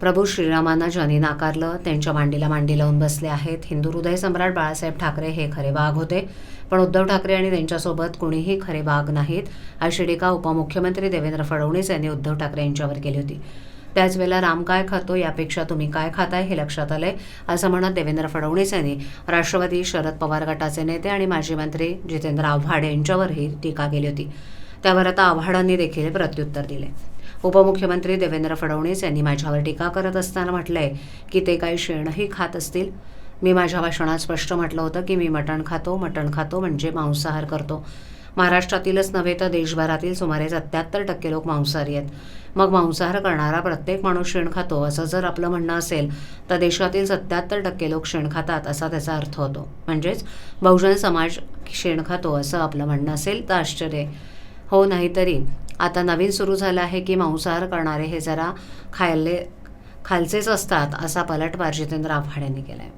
प्रभू श्रीरामांना ज्यांनी नाकारलं त्यांच्या मांडीला मांडी लावून बसले आहेत. हिंदू हृदय सम्राट बाळासाहेब ठाकरे हे खरे वाघ होते. पण उद्धव ठाकरे आणि त्यांच्यासोबत कुणीही खरे वाघ नाहीत. अशी टीका उपमुख्यमंत्री देवेंद्र फडणवीस यांनी उद्धव ठाकरे यांच्यावर केली होती. त्याच वेळेला राम काय खातो यापेक्षा तुम्ही काय खाताय हे लक्षात आलंय असं म्हणत देवेंद्र फडणवीस यांनी राष्ट्रवादी शरद पवार गटाचे नेते आणि माजी मंत्री जितेंद्र आव्हाड यांच्यावरही टीका केली होती. त्यावर आता आव्हाडांनी देखील प्रत्युत्तर दिले. उपमुख्यमंत्री देवेंद्र फडणवीस यांनी माझ्यावर टीका करत असताना म्हटलंय की ते काही शेणही खात असतील. मी माझ्या भाषणात स्पष्ट म्हटलं होतं की मी मटण खातो मटण खातो म्हणजे मांसाहार करतो. महाराष्ट्रातीलच नव्हे तर देशभरातील सुमारे सत्याहत्तर टक्के लोक मांसाहारी आहेत. मग मांसाहार करणारा प्रत्येक माणूस शेण खातो असं जर आपलं म्हणणं असेल तर देशातील सत्याहत्तर टक्के लोक शेण खातात असा त्याचा अर्थ होतो. म्हणजेच बहुजन समाज शेण खातो असं आपलं म्हणणं असेल तर आश्चर्य आहे. हो नाहीतरी. आता नवीन सुरू झालं आहे की मांसाहार करणारे हे जरा खायले खालचेच असतात असा पलटवार जितेंद्र आव्हाड यांनी केला आहे